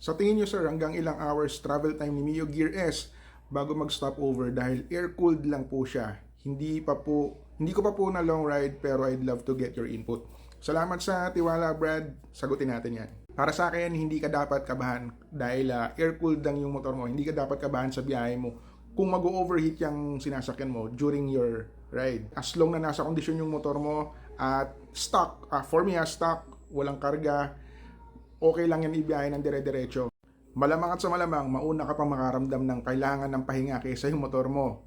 Sa tingin nyo sir, hanggang ilang hours travel time ni Mio Gear S bago mag-stop over dahil air-cooled lang po siya. Hindi pa po, hindi ko pa po na long ride pero I'd love to get your input. Salamat sa tiwala Brad, sagutin natin yan. Para sa akin, hindi ka dapat kabahan dahil ah, air-cooled lang yung motor mo. Hindi ka dapat kabahan sa biyahe mo kung mag-overheat yung sinasakyan mo during your ride. As long na nasa kondisyon yung motor mo at stock, ah, for me ah, stock, walang karga, okay lang yan ibiyahe ng dire-diretso. Malamang at sa malamang, mauna ka pang makaramdam ng kailangan ng pahinga kaysa yung motor mo.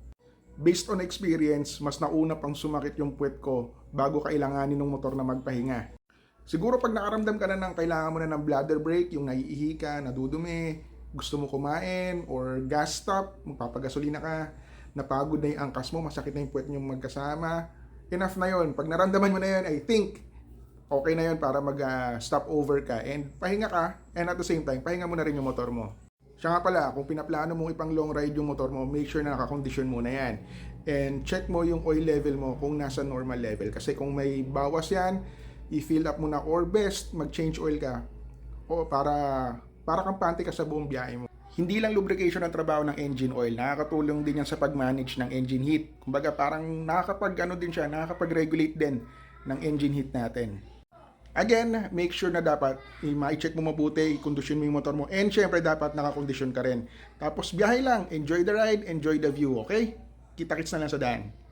Based on experience, mas nauna pang sumakit yung puwet ko bago kailanganin ng motor na magpahinga. Siguro pag nakaramdam ka na ng kailangan mo na ng bladder break, yung naiihi ka, nadudumi, gusto mo kumain, or gas stop, magpapagasolina ka, napagod na yung angkas mo, masakit na yung puwet nyo magkasama, enough na yon. Pag naramdaman mo na yun, I think, okay na yun para mag-stop over ka and pahinga ka and at the same time, pahinga mo na rin yung motor mo. Siya nga pala, kung pinaplano mong ipang long ride yung motor mo, make sure na nakakondisyon mo na yan. And check mo yung oil level mo kung nasa normal level. Kasi kung may bawas yan, i-fill up mo na or best, mag-change oil ka. O para, para kampante ka sa buong biyahe mo. Hindi lang lubrication ang trabaho ng engine oil, nakakatulong din yan sa pag-manage ng engine heat. Kumbaga parang nakakapag ano din siya, nakakapag-regulate din ng engine heat natin. Again, make sure na dapat i-check mo mabuti, i-kondisyon mo yung motor mo. And syempre, dapat nakakondisyon ka rin. Tapos, biyahe lang. Enjoy the ride, enjoy the view, okay? Kita-kits na lang sa daan.